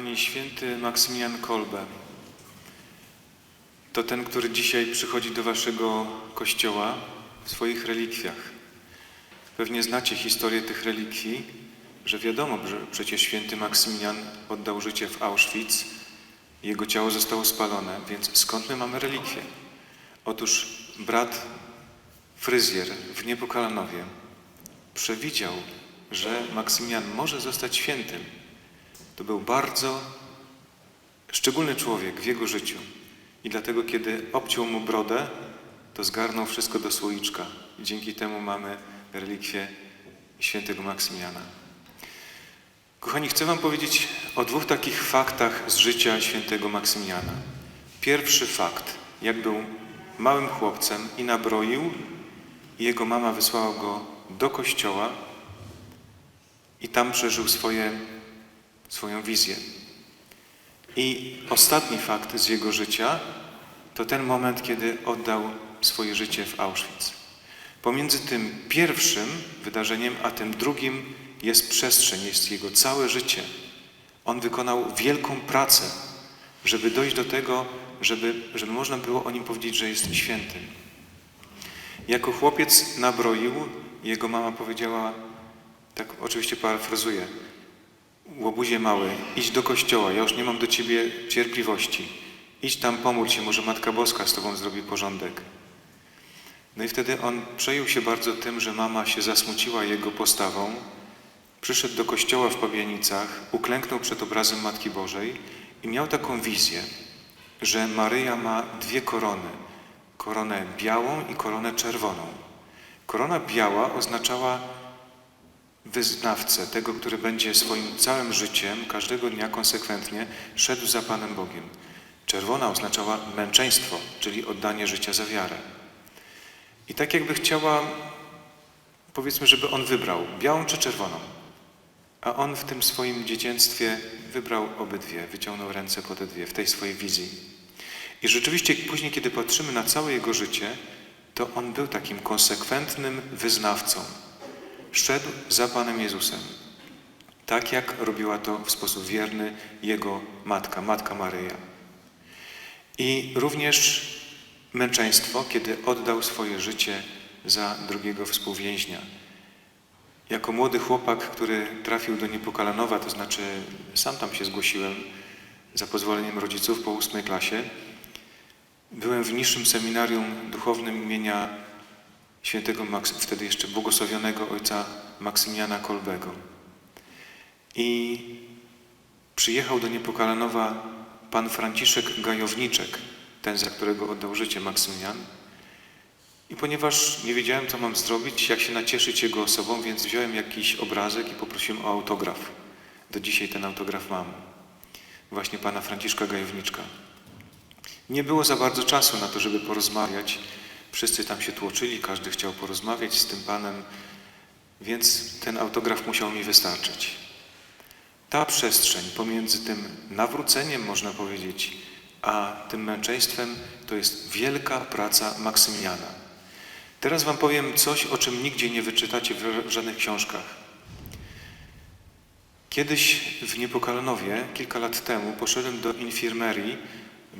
Kochani, święty Maksymilian Kolbe to ten, który dzisiaj przychodzi do waszego kościoła w swoich relikwiach. Pewnie znacie historię tych relikwii, że wiadomo, że przecież święty Maksymilian oddał życie w Auschwitz, jego ciało zostało spalone, więc skąd my mamy relikwie? Otóż brat fryzjer w Niepokalanowie przewidział, że Maksymilian może zostać świętym. To był bardzo szczególny człowiek w jego życiu. I dlatego, kiedy obciął mu brodę, to zgarnął wszystko do słoiczka. I dzięki temu mamy relikwię świętego Maksymiliana. Kochani, chcę Wam powiedzieć o dwóch takich faktach z życia świętego Maksymiliana. Pierwszy fakt, jak był małym chłopcem i nabroił, i jego mama wysłała go do kościoła i tam przeżył swoje, swoją wizję. I ostatni fakt z jego życia to ten moment, kiedy oddał swoje życie w Auschwitz. Pomiędzy tym pierwszym wydarzeniem, a tym drugim jest przestrzeń, jest jego całe życie. On wykonał wielką pracę, żeby dojść do tego, żeby, żeby można było o nim powiedzieć, że jest świętym. Jako chłopiec nabroił, jego mama powiedziała, tak oczywiście parafrazuję, łobuzie mały, idź do kościoła, ja już nie mam do ciebie cierpliwości. Idź tam, pomódl się, może Matka Boska z tobą zrobi porządek. No i wtedy on przejął się bardzo tym, że mama się zasmuciła jego postawą, przyszedł do kościoła w Pabianicach, uklęknął przed obrazem Matki Bożej i miał taką wizję, że Maryja ma dwie korony, koronę białą i koronę czerwoną. Korona biała oznaczała wyznawcę, tego, który będzie swoim całym życiem, każdego dnia konsekwentnie szedł za Panem Bogiem. Czerwona oznaczała męczeństwo, czyli oddanie życia za wiarę. I tak jakby chciała, powiedzmy, żeby on wybrał białą czy czerwoną. A on w tym swoim dzieciństwie wybrał obydwie, wyciągnął ręce po te dwie, w tej swojej wizji. I rzeczywiście później, kiedy patrzymy na całe jego życie, to on był takim konsekwentnym wyznawcą. Szedł za Panem Jezusem, tak jak robiła to w sposób wierny jego matka, Matka Maryja. I również męczeństwo, kiedy oddał swoje życie za drugiego współwięźnia. Jako młody chłopak, który trafił do Niepokalanowa, to znaczy sam tam się zgłosiłem za pozwoleniem rodziców po ósmej klasie, byłem w niższym seminarium duchownym imienia świętego, wtedy jeszcze błogosławionego ojca Maksymiliana Kolbego. I przyjechał do Niepokalanowa pan Franciszek Gajowniczek, ten, za którego oddał życie Maksymilian. I ponieważ nie wiedziałem, co mam zrobić, jak się nacieszyć jego osobą, więc wziąłem jakiś obrazek i poprosiłem o autograf. Do dzisiaj ten autograf mam. Właśnie pana Franciszka Gajowniczka. Nie było za bardzo czasu na to, żeby porozmawiać. Wszyscy tam się tłoczyli, każdy chciał porozmawiać z tym panem, więc ten autograf musiał mi wystarczyć. Ta przestrzeń pomiędzy tym nawróceniem, można powiedzieć, a tym męczeństwem to jest wielka praca Maksymiliana. Teraz Wam powiem coś, o czym nigdzie nie wyczytacie w żadnych książkach. Kiedyś w Niepokalanowie, kilka lat temu, poszedłem do infirmerii,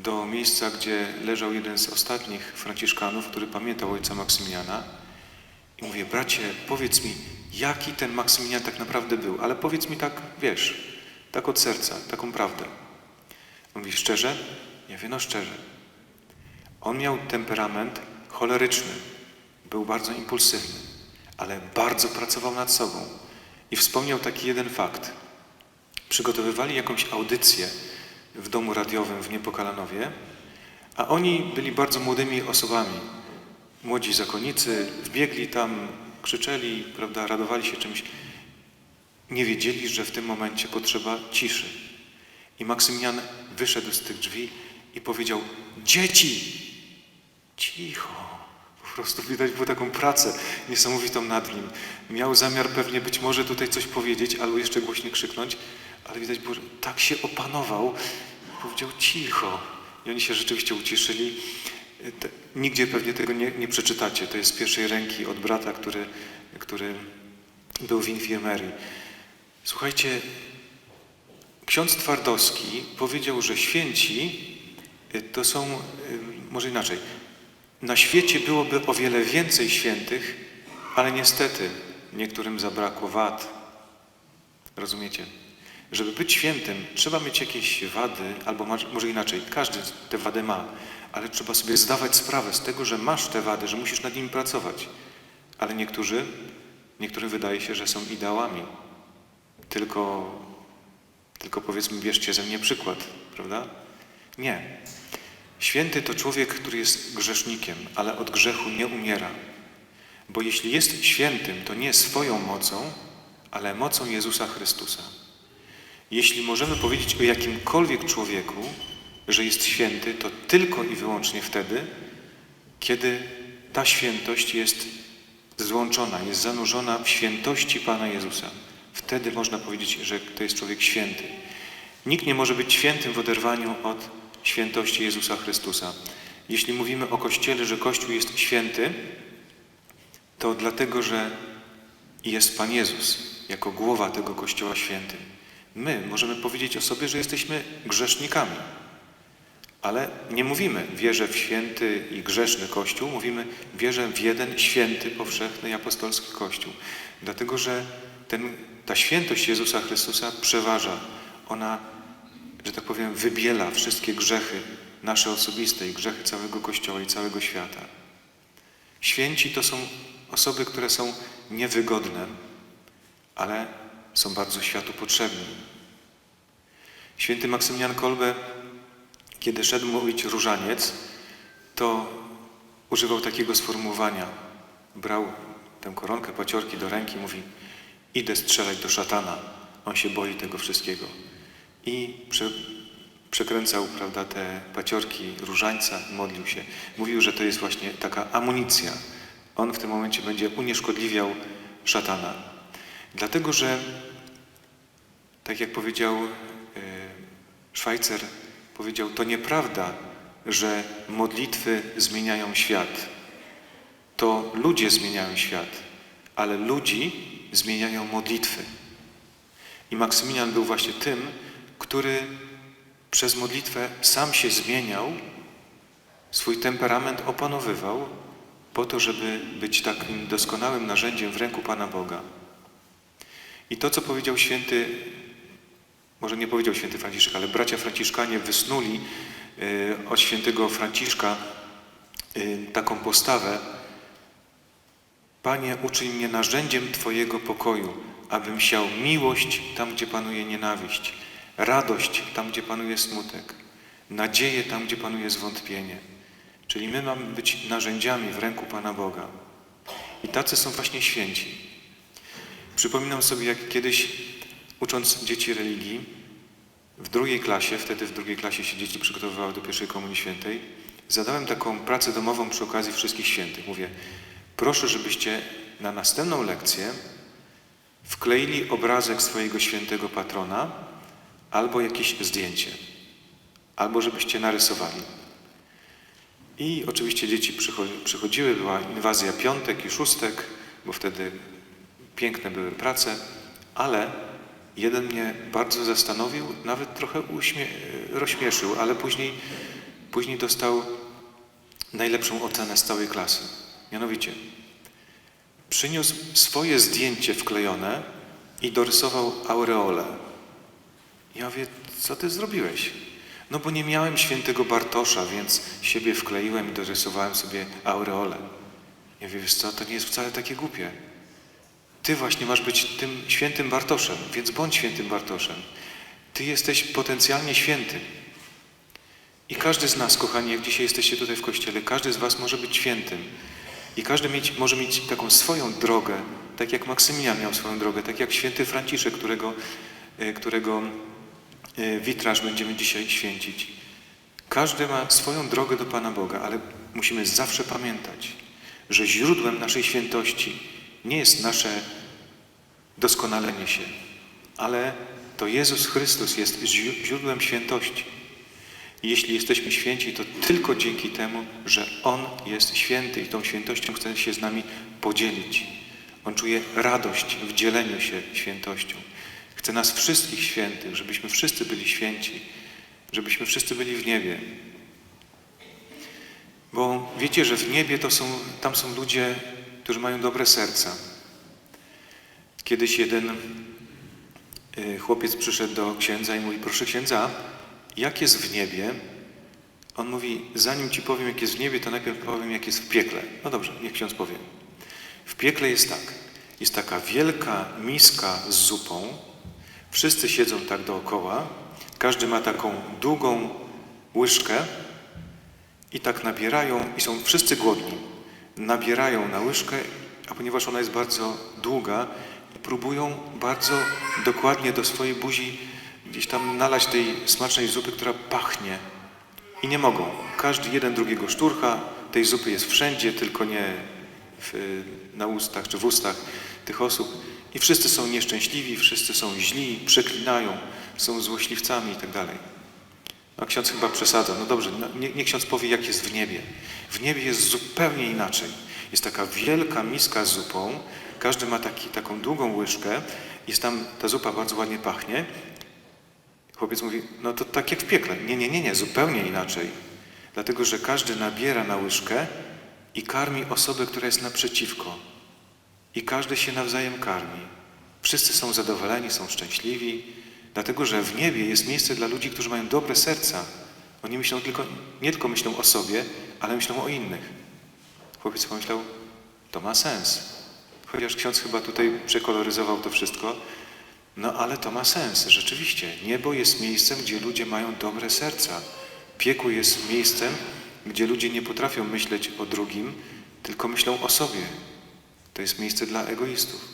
do miejsca, gdzie leżał jeden z ostatnich franciszkanów, który pamiętał ojca Maksymiliana. I mówię, bracie, powiedz mi, jaki ten Maksymilian tak naprawdę był, ale powiedz mi tak, wiesz, tak od serca, taką prawdę. Mówi, szczerze? Ja mówię, no szczerze. On miał temperament choleryczny, był bardzo impulsywny, ale bardzo pracował nad sobą. I wspomniał taki jeden fakt. Przygotowywali jakąś audycję w domu radiowym w Niepokalanowie, a oni byli bardzo młodymi osobami. Młodzi zakonnicy wbiegli tam, krzyczeli, prawda, radowali się czymś. Nie wiedzieli, że w tym momencie potrzeba ciszy. I Maksymilian wyszedł z tych drzwi i powiedział: Dzieci! Cicho. Po prostu widać było taką pracę niesamowitą nad nim. Miał zamiar pewnie być może tutaj coś powiedzieć, albo jeszcze głośniej krzyknąć, ale widać było, że tak się opanował, powiedział cicho. I oni się rzeczywiście uciszyli. Te, nigdzie pewnie tego nie, nie przeczytacie. To jest z pierwszej ręki od brata, który, który był w infirmerii. Słuchajcie, ksiądz Twardowski powiedział, że święci y, to są, y, może inaczej, na świecie byłoby o wiele więcej świętych, ale niestety niektórym zabrakło wad. Rozumiecie? Żeby być świętym, trzeba mieć jakieś wady, albo może inaczej, każdy te wady ma, ale trzeba sobie zdawać sprawę z tego, że masz te wady, że musisz nad nimi pracować. Ale niektórzy, niektórym wydaje się, że są ideałami. Tylko, tylko powiedzmy, bierzcie ze mnie przykład, prawda? Nie. Święty to człowiek, który jest grzesznikiem, ale od grzechu nie umiera. Bo jeśli jest świętym, to nie swoją mocą, ale mocą Jezusa Chrystusa. Jeśli możemy powiedzieć o jakimkolwiek człowieku, że jest święty, to tylko i wyłącznie wtedy, kiedy ta świętość jest złączona, jest zanurzona w świętości Pana Jezusa. Wtedy można powiedzieć, że to jest człowiek święty. Nikt nie może być świętym w oderwaniu od świętości Jezusa Chrystusa. Jeśli mówimy o Kościele, że Kościół jest święty, to dlatego, że jest Pan Jezus jako głowa tego Kościoła świętym. My możemy powiedzieć o sobie, że jesteśmy grzesznikami, ale nie mówimy wierzę w święty i grzeszny Kościół, mówimy wierzę w jeden święty, powszechny i apostolski Kościół. Dlatego, że ten, ta świętość Jezusa Chrystusa przeważa. Ona, że tak powiem, wybiela wszystkie grzechy nasze osobiste i grzechy całego Kościoła i całego świata. Święci to są osoby, które są niewygodne, ale są bardzo światu potrzebni. Święty Maksymilian Kolbe, kiedy szedł mówić różaniec, to używał takiego sformułowania. Brał tę koronkę paciorki do ręki i mówi idę strzelać do szatana. On się boi tego wszystkiego. I prze, przekręcał prawda, te paciorki różańca, modlił się. Mówił, że to jest właśnie taka amunicja. On w tym momencie będzie unieszkodliwiał szatana. Dlatego, że tak jak powiedział e, Szwajcer, powiedział, to nieprawda, że modlitwy zmieniają świat. To ludzie zmieniają świat, ale ludzi zmieniają modlitwy. I Maksymilian był właśnie tym, który przez modlitwę sam się zmieniał, swój temperament opanowywał, po to, żeby być takim doskonałym narzędziem w ręku Pana Boga. I to, co powiedział święty, może nie powiedział święty Franciszek, ale bracia Franciszkanie wysnuli e, od świętego Franciszka e, taką postawę. Panie, uczyń mnie narzędziem Twojego pokoju, abym siał miłość tam, gdzie panuje nienawiść, radość tam, gdzie panuje smutek, nadzieję tam, gdzie panuje zwątpienie. Czyli my mamy być narzędziami w ręku Pana Boga. I tacy są właśnie święci. Przypominam sobie, jak kiedyś ucząc dzieci religii, w drugiej klasie, wtedy w drugiej klasie się dzieci przygotowywały do pierwszej Komunii Świętej, zadałem taką pracę domową przy okazji Wszystkich Świętych. Mówię, proszę, żebyście na następną lekcję wkleili obrazek swojego świętego patrona albo jakieś zdjęcie, albo żebyście narysowali. I oczywiście dzieci przychodziły, była inwazja piątek i szóstek, bo wtedy piękne były prace, ale jeden mnie bardzo zastanowił, nawet trochę uśmie- rozśmieszył, ale później, później dostał najlepszą ocenę z całej klasy. Mianowicie, przyniósł swoje zdjęcie wklejone i dorysował aureolę. Ja wie, co ty zrobiłeś? No bo nie miałem świętego Bartosza, więc siebie wkleiłem i dorysowałem sobie aureolę. Ja wiem, wiesz co, to nie jest wcale takie głupie. Ty właśnie masz być tym świętym Bartoszem, więc bądź świętym Bartoszem. Ty jesteś potencjalnie święty. I każdy z nas, kochani, jak dzisiaj jesteście tutaj w Kościele, każdy z was może być świętym. I każdy mieć, może mieć taką swoją drogę, tak jak Maksymilian miał swoją drogę, tak jak święty Franciszek, którego, e, którego e, witraż będziemy dzisiaj święcić. Każdy ma swoją drogę do Pana Boga, ale musimy zawsze pamiętać, że źródłem naszej świętości nie jest nasze doskonalenie się, ale to Jezus Chrystus jest źródłem świętości. Jeśli jesteśmy święci, to tylko dzięki temu, że On jest święty i tą świętością chce się z nami podzielić. On czuje radość w dzieleniu się świętością. Chce nas wszystkich świętych, żebyśmy wszyscy byli święci, żebyśmy wszyscy byli w niebie. Bo wiecie, że w niebie to są, tam są ludzie, którzy mają dobre serca. Kiedyś jeden y, chłopiec przyszedł do księdza i mówi, proszę księdza, jak jest w niebie? On mówi, zanim ci powiem, jak jest w niebie, to najpierw powiem, jak jest w piekle. No dobrze, niech ksiądz powie. W piekle jest tak. Jest taka wielka miska z zupą. Wszyscy siedzą tak dookoła. Każdy ma taką długą łyżkę i tak nabierają, i są wszyscy głodni. Nabierają na łyżkę, a ponieważ ona jest bardzo długa, próbują bardzo dokładnie do swojej buzi gdzieś tam nalać tej smacznej zupy, która pachnie. I nie mogą. Każdy jeden drugiego szturcha. Tej zupy jest wszędzie, tylko nie w, na ustach czy w ustach tych osób. I wszyscy są nieszczęśliwi, wszyscy są źli, przeklinają, są złośliwcami i tak. No ksiądz chyba przesadza. No dobrze, no, nie, nie ksiądz powie, jak jest w niebie. W niebie jest zupełnie inaczej. Jest taka wielka miska z zupą, każdy ma taki, taką długą łyżkę, jest tam, ta zupa bardzo ładnie pachnie. Chłopiec mówi, no to tak jak w piekle. Nie, nie, nie, nie, zupełnie inaczej. Dlatego, że każdy nabiera na łyżkę i karmi osobę, która jest naprzeciwko. I każdy się nawzajem karmi. Wszyscy są zadowoleni, są szczęśliwi, dlatego że w niebie jest miejsce dla ludzi, którzy mają dobre serca. Oni myślą tylko, nie tylko myślą o sobie, ale myślą o innych. Chłopiec pomyślał, to ma sens. Chociaż ksiądz chyba tutaj przekoloryzował to wszystko, no ale to ma sens. Rzeczywiście, niebo jest miejscem, gdzie ludzie mają dobre serca. Piekło jest miejscem, gdzie ludzie nie potrafią myśleć o drugim, tylko myślą o sobie. To jest miejsce dla egoistów.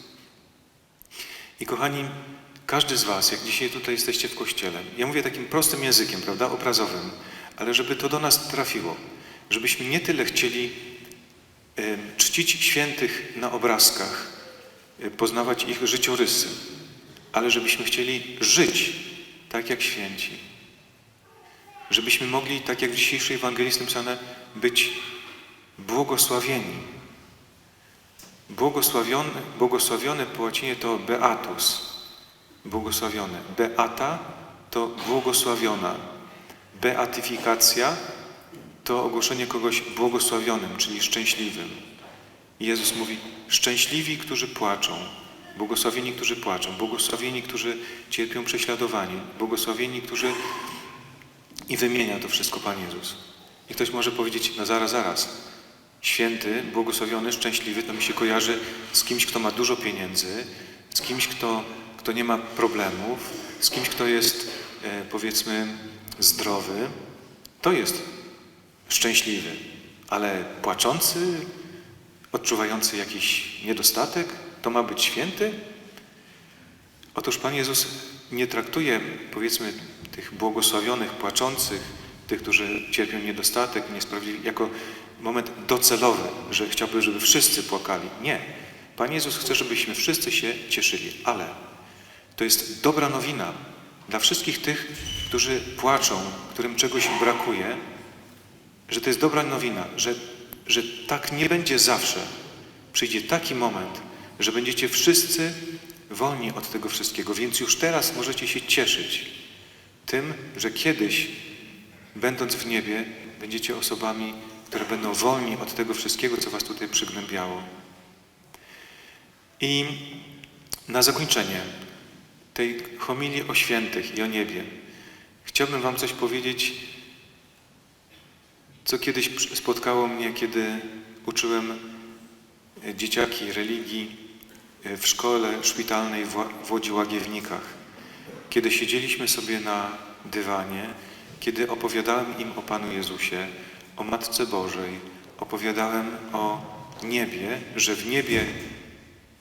I kochani, każdy z Was, jak dzisiaj tutaj jesteście w kościele, ja mówię takim prostym językiem, prawda, obrazowym, ale żeby to do nas trafiło, żebyśmy nie tyle chcieli czcić świętych na obrazkach, y, poznawać ich życiorysy, ale żebyśmy chcieli żyć tak jak święci. Żebyśmy mogli, tak jak w dzisiejszej Ewangelii jest napisane, być błogosławieni. Błogosławiony, błogosławiony po łacinie to beatus, błogosławiony. Beata to błogosławiona. Beatyfikacja to ogłoszenie kogoś błogosławionym, czyli szczęśliwym. Jezus mówi, szczęśliwi, którzy płaczą, błogosławieni, którzy płaczą, błogosławieni, którzy cierpią prześladowanie, błogosławieni, którzy... I wymienia to wszystko Pan Jezus. I ktoś może powiedzieć, no zaraz, zaraz, święty, błogosławiony, szczęśliwy, to mi się kojarzy z kimś, kto ma dużo pieniędzy, z kimś, kto, kto nie ma problemów, z kimś, kto jest, e, powiedzmy, zdrowy. To jest szczęśliwy, ale płaczący, odczuwający jakiś niedostatek, to ma być święty? Otóż Pan Jezus nie traktuje, powiedzmy, tych błogosławionych, płaczących, tych, którzy cierpią niedostatek, niesprawiedliwość, jako moment docelowy, że chciałby, żeby wszyscy płakali. Nie. Pan Jezus chce, żebyśmy wszyscy się cieszyli, ale to jest dobra nowina dla wszystkich tych, którzy płaczą, którym czegoś brakuje, że to jest dobra nowina, że, że tak nie będzie zawsze. Przyjdzie taki moment, że będziecie wszyscy wolni od tego wszystkiego, więc już teraz możecie się cieszyć tym, że kiedyś, będąc w niebie, będziecie osobami, które będą wolni od tego wszystkiego, co was tutaj przygnębiało. I na zakończenie tej homilii o świętych i o niebie chciałbym wam coś powiedzieć, co kiedyś spotkało mnie, kiedy uczyłem dzieciaki religii w szkole szpitalnej w Łodzi Łagiewnikach. Kiedy siedzieliśmy sobie na dywanie, kiedy opowiadałem im o Panu Jezusie, o Matce Bożej, opowiadałem o niebie, że w niebie,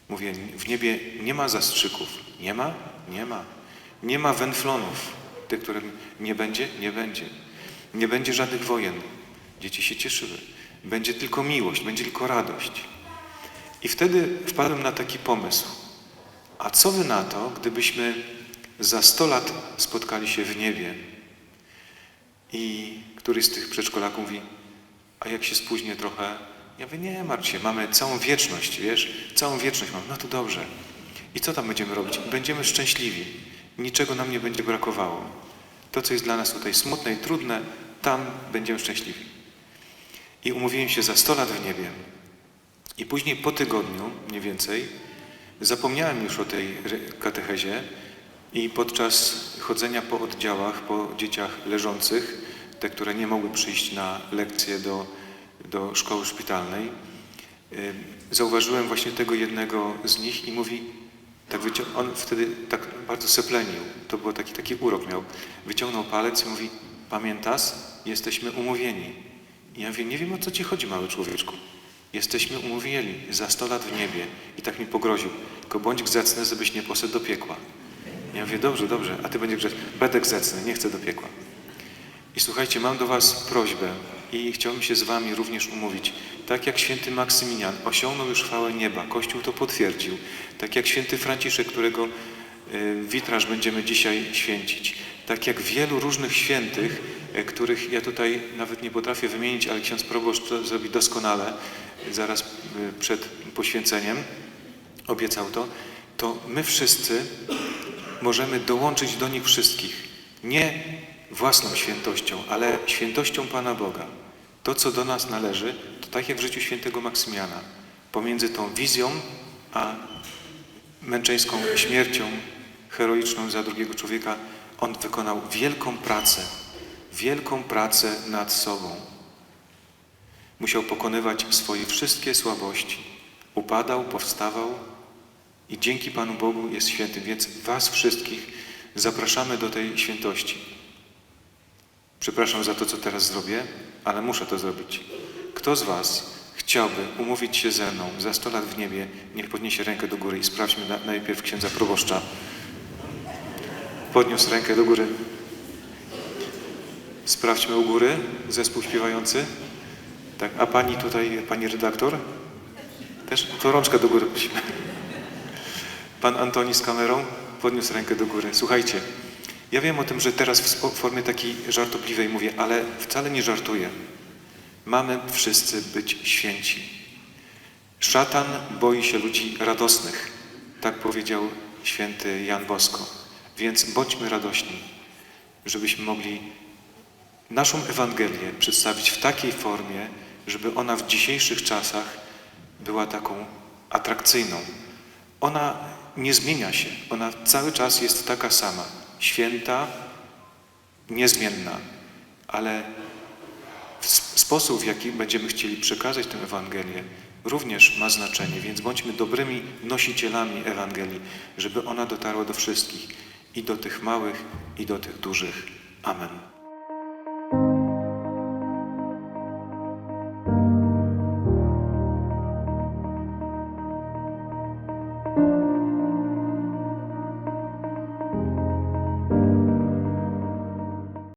mówię, w niebie nie ma zastrzyków. Nie ma? Nie ma. Nie ma węflonów, tych, którym nie będzie? Nie będzie. Nie będzie żadnych wojen. Dzieci się cieszyły. Będzie tylko miłość, będzie tylko radość. I wtedy wpadłem na taki pomysł. A co wy na to, gdybyśmy za sto lat spotkali się w niebie? I któryś z tych przedszkolaków mówi, a jak się spóźnię trochę? Ja mówię, nie martw się, mamy całą wieczność, wiesz? Całą wieczność mam. No to dobrze. I co tam będziemy robić? Będziemy szczęśliwi. Niczego nam nie będzie brakowało. To, co jest dla nas tutaj smutne i trudne, tam będziemy szczęśliwi. I umówiłem się za 100 lat w niebie. I później po tygodniu, mniej więcej, zapomniałem już o tej katechezie i podczas chodzenia po oddziałach, po dzieciach leżących, te, które nie mogły przyjść na lekcje do, do szkoły szpitalnej, y, zauważyłem właśnie tego jednego z nich i mówi, tak on wtedy tak bardzo seplenił, to był taki, taki urok miał, wyciągnął palec i mówi, pamiętasz, jesteśmy umówieni. I ja mówię, nie wiem o co ci chodzi, mały człowieczku. Jesteśmy umówieni za 100 lat w niebie. I tak mi pogroził, tylko bądź grzeczny, żebyś nie poszedł do piekła. Ja mówię, dobrze, dobrze, a ty będziesz grzeczny. Będę grzeczny, nie chcę do piekła. I słuchajcie, mam do Was prośbę i chciałbym się z Wami również umówić. Tak jak święty Maksymilian osiągnął już chwałę nieba, Kościół to potwierdził. Tak jak święty Franciszek, którego y, witraż będziemy dzisiaj święcić. Tak jak wielu różnych świętych, y, których ja tutaj nawet nie potrafię wymienić, ale ksiądz proboszcz to zrobi doskonale zaraz y, przed poświęceniem, obiecał to, to my wszyscy możemy dołączyć do nich wszystkich. Nie własną świętością, ale świętością Pana Boga. To, co do nas należy, tak jak w życiu świętego Maksymiana. Pomiędzy tą wizją, a męczeńską śmiercią heroiczną za drugiego człowieka, on wykonał wielką pracę, wielką pracę nad sobą. Musiał pokonywać swoje wszystkie słabości. Upadał, powstawał i dzięki Panu Bogu jest świętym. Więc Was wszystkich zapraszamy do tej świętości. Przepraszam za to, co teraz zrobię, ale muszę to zrobić. Kto z Was chciałby umówić się ze mną za 100 lat w niebie, niech podniesie rękę do góry i sprawdźmy na, najpierw księdza proboszcza. Podniósł rękę do góry. Sprawdźmy u góry, zespół śpiewający. Tak, a pani tutaj, pani redaktor? Też? To rączkę do góry. Pan Antoni z kamerą podniósł rękę do góry. Słuchajcie, ja wiem o tym, że teraz w formie takiej żartobliwej mówię, ale wcale nie żartuję. Mamy wszyscy być święci. Szatan boi się ludzi radosnych. Tak powiedział święty Jan Bosko. Więc bądźmy radośni, żebyśmy mogli naszą Ewangelię przedstawić w takiej formie, żeby ona w dzisiejszych czasach była taką atrakcyjną. Ona nie zmienia się, ona cały czas jest taka sama, święta, niezmienna, ale sposób, w jaki będziemy chcieli przekazać tę Ewangelię, również ma znaczenie, więc bądźmy dobrymi nosicielami Ewangelii, żeby ona dotarła do wszystkich, i do tych małych, i do tych dużych. Amen.